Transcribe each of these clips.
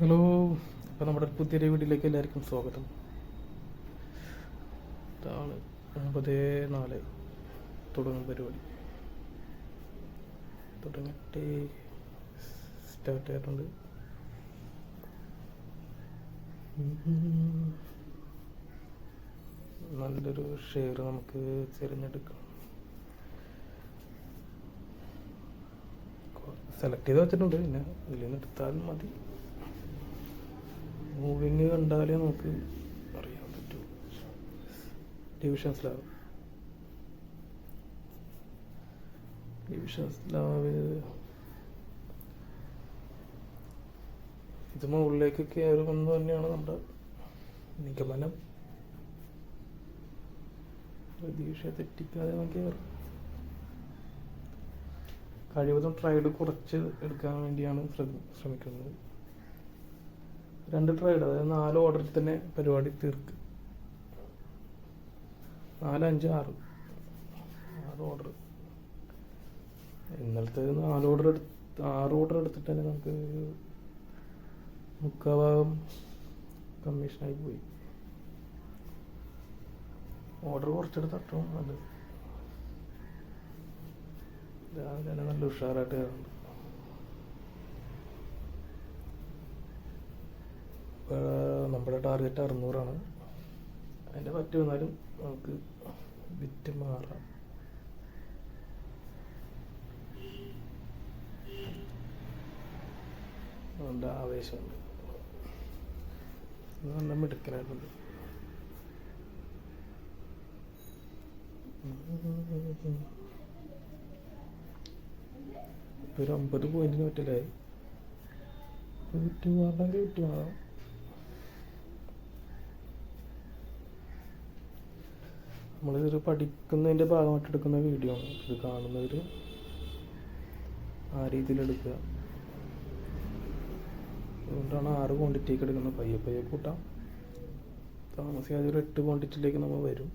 Hello അപ്പോൾ നമ്മുടെ പുതിയൊരു വീട്ടിലേക്ക് എല്ലാവർക്കും സ്വാഗതം. ഇതാണ് ഒമ്പത് നാല് തുടങ്ങും പരിപാടി. തുടങ്ങിയിട്ട് സ്റ്റാർട്ട് ആയിട്ടുണ്ട് നല്ലൊരു ഷെയർ നമുക്ക് തിരഞ്ഞെടുക്കാം. സെലക്ട് ചെയ്ത് വെച്ചിട്ടുണ്ട് പിന്നെ ഇതിൽ നിന്ന് എടുത്താലും മതി. മൂവിങ് കണ്ടാലേ നമുക്ക് അറിയാൻ പറ്റൂ. ഡിവിഷൻ സ്ലാവ് ഇത് മുകളിലേക്ക് കയറുമെന്ന് തന്നെയാണ് നമ്മുടെ നിഗമനം. പ്രതീക്ഷ തെറ്റിക്കാതെ നമുക്ക് കയറും കഴിവതും ട്രൈഡ് കുറച്ച് എടുക്കാൻ വേണ്ടിയാണ് ശ്രമിക്കുന്നത്. രണ്ട് ട്രൈഡ് അതായത് നാല് ഓർഡറിൽ തന്നെ പരിപാടി തീർക്ക്. നാല് അഞ്ച് ആറ്. ആറ് ഓർഡർ ഇന്നലത്തെ നാല് ഓർഡർ എടുത്ത് ആറ് ഓർഡർ എടുത്തിട്ട് തന്നെ നമുക്ക് മുക്കാഭാഗം കമ്മീഷനായി പോയി. ഓർഡർ കുറച്ചെടുത്ത് അത്രയും നല്ലത് രാവിലെ നല്ല ഉഷാറായിട്ട് കയറുന്നുണ്ട് നമ്മുടെ ടാർഗറ്റ് അറുന്നൂറാണ്. അതിന്റെ പറ്റി വന്നാലും നമുക്ക് വിറ്റ് മാറാം. നല്ല ആവേശമുണ്ട് നല്ല മിടുക്കനായിട്ടുണ്ട് ഒരു അമ്പത് പോയിന്റിന് പറ്റില്ലായി വിറ്റ് മാറണമെങ്കിൽ വിറ്റ് മാറാം. നമ്മളിതൊരു പഠിക്കുന്നതിന്റെ ഭാഗമായിട്ട് എടുക്കുന്ന വീഡിയോ ആണ്. ഇത് കാണുന്നവർ ആ രീതിയിൽ എടുക്കുക. അതുകൊണ്ടാണ് ആറ് ക്വാണ്ടിറ്റിയൊക്കെ എടുക്കുന്നത് പയ്യെ പയ്യെ കൂട്ടാം. താമസിയാതെ ഒരു എട്ട് ക്വാണ്ടിറ്റിയിലേക്ക് നമ്മൾ വരും.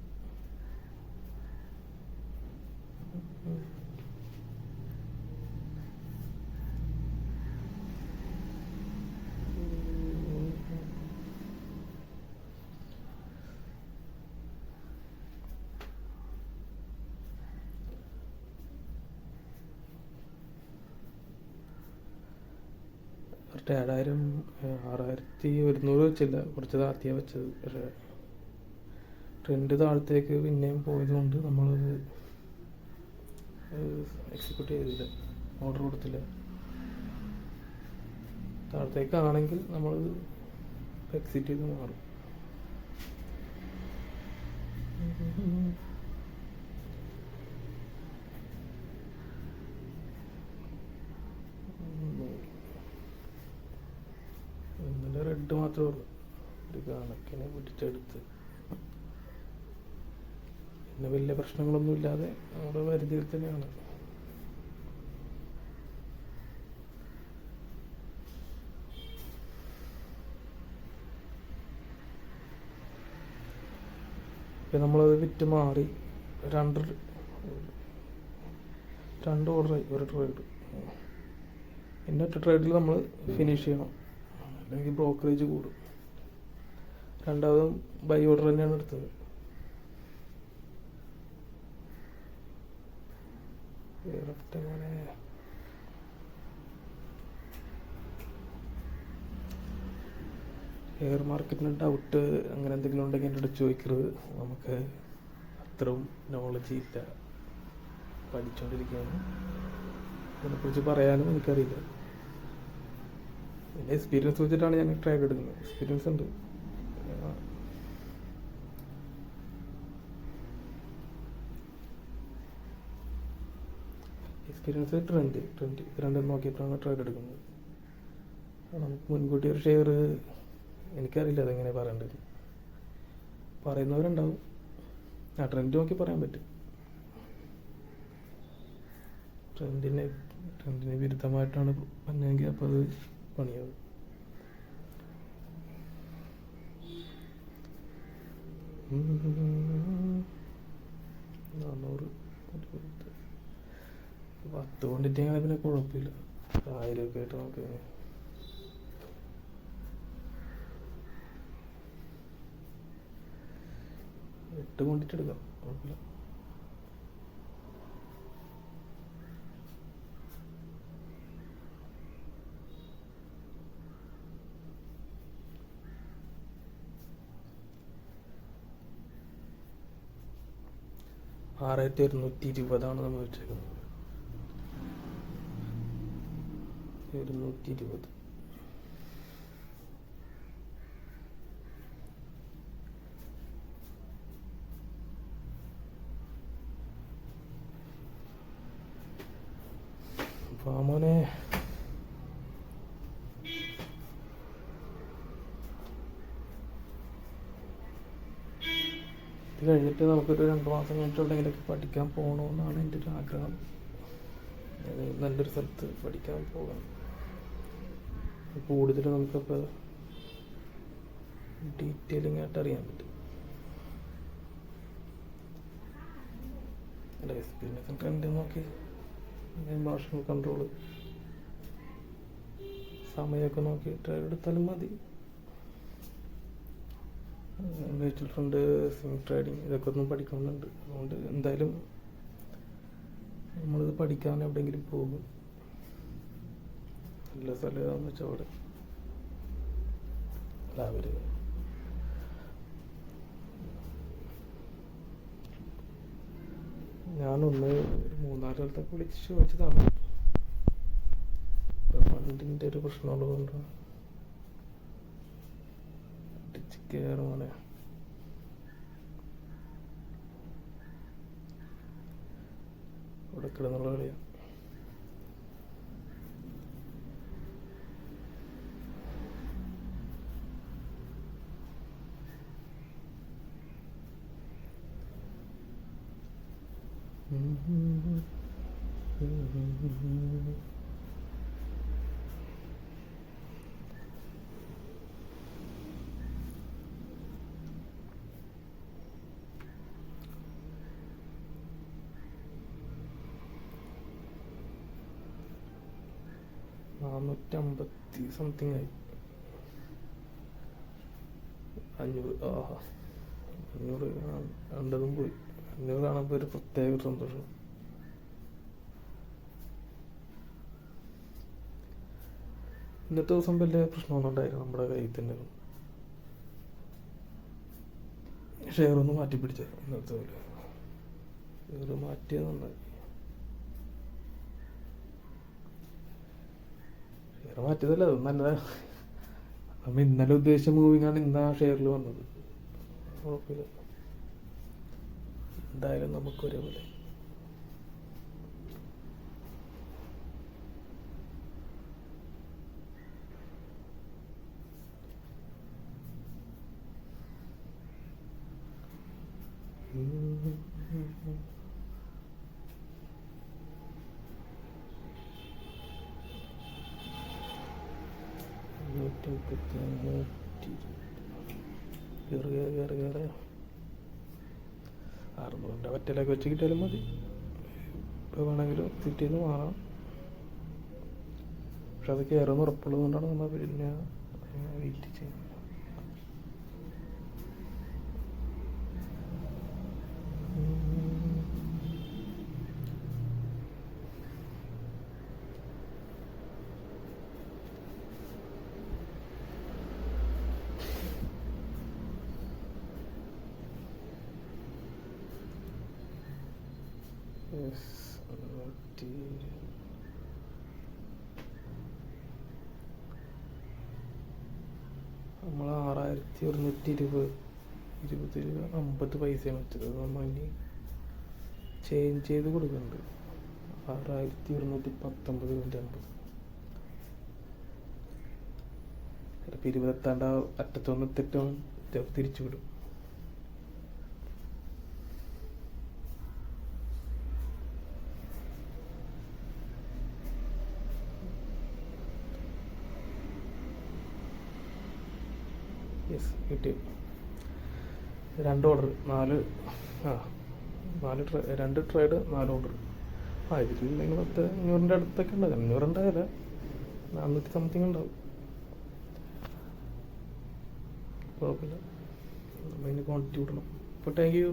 കറക്റ്റ് ഏഴായിരം ആറായിരത്തി ഒരുന്നൂറ് വെച്ചില്ല കുറച്ച് താഴ്ത്തിയാണ് വെച്ചത്. പക്ഷേ ട്രെൻഡ് താഴത്തേക്ക് പിന്നെയും പോയതുകൊണ്ട് നമ്മളത് എക്സിക്യൂട്ട് ചെയ്തില്ല. ഓർഡർ കൊടുത്തില്ല. താഴത്തേക്കാണെങ്കിൽ നമ്മൾ എക്സിറ്റ് ചെയ്ത് മാറും. റെഡ് മാത്രമേ ഉള്ളൂ. ഒരു കണക്കിനെ പിടിച്ചെടുത്ത് പിന്നെ വലിയ പ്രശ്നങ്ങളൊന്നും ഇല്ലാതെ നമ്മുടെ പരിധിയിൽ തന്നെയാണ്. ഇപ്പൊ നമ്മളത് വിറ്റ് മാറി രണ്ട് രണ്ട് ഓർഡറായി ഒരു ട്രേഡ് പിന്നെ ഒറ്റ ട്രേഡിൽ നമ്മൾ ഫിനിഷ് ചെയ്യണം. അല്ലെങ്കിൽ ബ്രോക്കറേജ് കൂടും. രണ്ടാമതും ബൈ ഓർഡർ തന്നെയാണ് എടുത്തത്. എയർ മാർക്കറ്റിന് ഡൗട്ട് അങ്ങനെ എന്തെങ്കിലും ഉണ്ടെങ്കിൽ എന്റെ അടുത്ത് ചോദിക്കരുത്. നമുക്ക് അത്രയും നോളജ് ഇല്ല. പഠിച്ചുകൊണ്ടിരിക്കുകയാണ് അതിനെക്കുറിച്ച് പറയാനും എനിക്കറിയില്ല. എന്റെ എക്സ്പീരിയൻസ് വെച്ചിട്ടാണ് ഞാൻ ട്രേഡ് എടുക്കുന്നത്. എക്സ്പീരിയൻസ് ഉണ്ട്. എക്സ്പീരിയൻസ് ട്രെൻഡ് ട്രെൻഡ് ഇത് രണ്ടും നോക്കിയിട്ടാണ് ട്രേഡ് എടുക്കുന്നത്. നമുക്ക് മുൻകൂട്ടി ഒരു ഷെയർ എനിക്കറിയില്ല അതെങ്ങനെ പറയേണ്ടത്. പറയുന്നവരുണ്ടാവും. ആ ട്രെൻഡ് നോക്കി പറയാൻ പറ്റും. ട്രെൻഡിനെ ട്രെൻഡിന് വിരുദ്ധമായിട്ടാണ് പറഞ്ഞെങ്കിൽ അപ്പോൾ അത് പണിയത് നാന്നൂറ് പത്ത് കൊണ്ടിട്ടാണ് പിന്നെ കുഴപ്പമില്ല. ആയിരമൊക്കെ ആയിട്ട് നമുക്ക് എട്ട് കൊണ്ടിട്ടെടുക്കാം. കുഴപ്പമില്ല. ആറായിരത്തി ഒരുന്നൂറ്റി ഇരുപതാണ് നമ്മൾ വെച്ചേക്കുന്നത്. ഇരുന്നൂറ്റി ഇരുപത് പാമോനെ ഇത് കഴിഞ്ഞിട്ട് നമുക്കൊരു രണ്ട് മാസം കഴിഞ്ഞിട്ട് എവിടെയെങ്കിലുമൊക്കെ പഠിക്കാൻ പോകണമെന്നാണ് എന്റെ ഒരു ആഗ്രഹം. നല്ലൊരു സ്ഥലത്ത് പഠിക്കാൻ പോകണം കൂടുതൽ നമുക്കപ്പോൾ ഡീറ്റെയിലിംഗ് ആയിട്ട് അറിയാൻ പറ്റും. എക്സ്പീരിയൻസ് ട്രെൻഡ് നോക്കി. ഇമോഷണൽ കൺട്രോൾ സമയമൊക്കെ നോക്കിയിട്ട് എടുത്താലും മതി. മ്യൂച്വൽ ഫണ്ട് സ്വിംഗ് ട്രേഡിങ് ഇതൊക്കെ ഒന്നും പഠിക്കുന്നുണ്ട് അതുകൊണ്ട് എന്തായാലും നമ്മളിത് പഠിക്കാൻ എവിടെയെങ്കിലും പോകും. നല്ല സ്ഥലം ഏതാണെന്ന് വെച്ചാൽ അവിടെ. അല്ല അവർ ഞാനൊന്ന് മൂന്നാൽ സ്ഥലത്തൊക്കെ വിളിച്ച് ചോദിച്ചതാണ്. ഫണ്ടിന്റെ ഒരു പ്രശ്നമുള്ളതുകൊണ്ട് അടിച്ച് കയറും മോനെ ഇവിടെ കിടന്നുള്ള കളിയാണ് നാനൂറ്റമ്പത്തി സംതിങ് ആയി. അഞ്ഞൂറ് ആഹാ. അഞ്ഞൂറ് രണ്ടതും പോയി. അഞ്ഞൂറ് കാണുമ്പോൾ ഒരു പ്രത്യേക സന്തോഷം ഇന്നത്തെ ദിവസം വലിയ പ്രശ്നമൊന്നും ഉണ്ടായില്ല നമ്മുടെ കയ്യിൽ തന്നെ. ഷെയർ ഒന്ന് മാറ്റി പിടിച്ചു ഇന്നത്തെ പോലെ. ഷെയർ മാറ്റിയത് നന്നായി ഷെയർ മാറ്റിയതല്ല അത് നല്ലതാണ് നമ്മ ഇന്നലെ ഉദ്ദേശിച്ച മൂവിങ്ങാണ് ഇന്ന് ആ ഷെയറിൽ വന്നത്. കുഴപ്പമില്ല. എന്തായാലും നമുക്ക് ഒരേപോലെ നൂറ്റി അറുന്നൂറിന്റെ പറ്റലൊക്കെ വെച്ച് കിട്ടിയാലും മതി. ഇപ്പോൾ വേണമെങ്കിലും സിറ്റിയിൽ നിന്ന് മാറാം. പക്ഷെ അത് കയറുന്ന ഉറപ്പുള്ളത് കൊണ്ടാണ് നമ്മൾ പിന്നെ വെയിറ്റ് ചെയ്യുന്നത്. നമ്മൾ ആറായിരത്തി ഒരുന്നൂറ്റി ഇരുപത് ഇരുപത് രൂപ അമ്പത് പൈസയാണ് വെച്ചത്. നമ്മൾ ഇനി ചേഞ്ച് ചെയ്ത് കൊടുക്കുന്നുണ്ട്. ആറായിരത്തി ഒരുന്നൂറ്റി പത്തൊമ്പത് പോയിന്റ് അമ്പത്. ചിലപ്പോൾ ഇരുപത്തെട്ടാണ്ട് അറ്റത്തൊന്ന് തെറ്റോ തിരിച്ചു വിടും. യെസ് കിട്ടി രണ്ട് ഓർഡർ നാല് ആ നാല് ട്രേ രണ്ട് ട്രേഡ് നാല് ഓർഡർ ആ ഇതിലില്ലെങ്കിൽ പത്ത് അഞ്ഞൂറിന്റെ അടുത്തൊക്കെ ഉണ്ടാകും അഞ്ഞൂറുണ്ടാവില്ല നാനൂറ്റി സംതിങ് ഉണ്ടാവും കുഴപ്പമില്ല അതിന് ക്വാണ്ടിറ്റി വിടണം അപ്പോൾ താങ്ക് യു